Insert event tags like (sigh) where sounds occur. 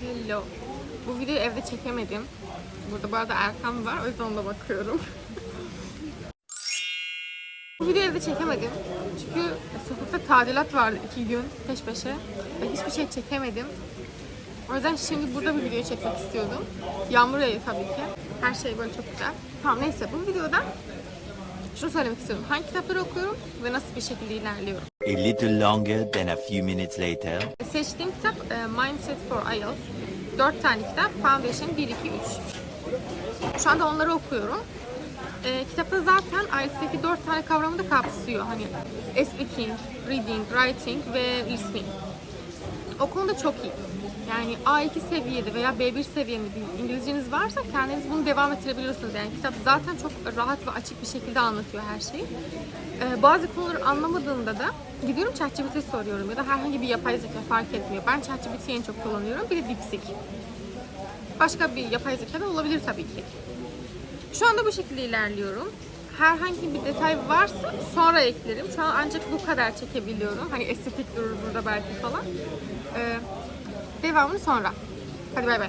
Hello. Bu videoyu evde çekemedim. Burada bu arada Erkan var. O yüzden ona bakıyorum. (laughs) bu videoyu evde çekemedim. Çünkü sokakta tadilat vardı iki gün peş peşe. Ve hiçbir şey çekemedim. O yüzden şimdi burada bir video çekmek istiyordum. Yağmur yağıyor tabii ki. Her şey böyle çok güzel. Tamam neyse bu videoda şunu söylemek istiyorum. Hangi kitapları okuyorum ve nasıl bir şekilde ilerliyorum. A little longer than a few minutes later. Seçtiğim kitap e, Mindset for IELTS. 4 tane kitap. Foundation 1, 2, 3. Şu anda onları okuyorum. E, kitapta zaten IELTS'teki 4 tane kavramı da kapsıyor. Hani speaking, reading, writing ve listening. O konuda çok iyi. Yani A2 seviyede veya B1 seviyede bir İngilizceniz varsa kendiniz bunu devam ettirebiliyorsunuz. Yani kitap zaten çok rahat ve açık bir şekilde anlatıyor her şeyi. Ee, bazı konuları anlamadığımda da gidiyorum ChatGPT'ye soruyorum ya da herhangi bir yapay zeka fark etmiyor. Ben ChatGPT'yi en çok kullanıyorum. Bir de DeepSeek. Başka bir yapay zeka da olabilir tabii ki. Şu anda bu şekilde ilerliyorum. Herhangi bir detay varsa sonra eklerim. Şu an ancak bu kadar çekebiliyorum. Hani estetik durur burada belki falan. Ee, devamını sonra. Hadi bay bay.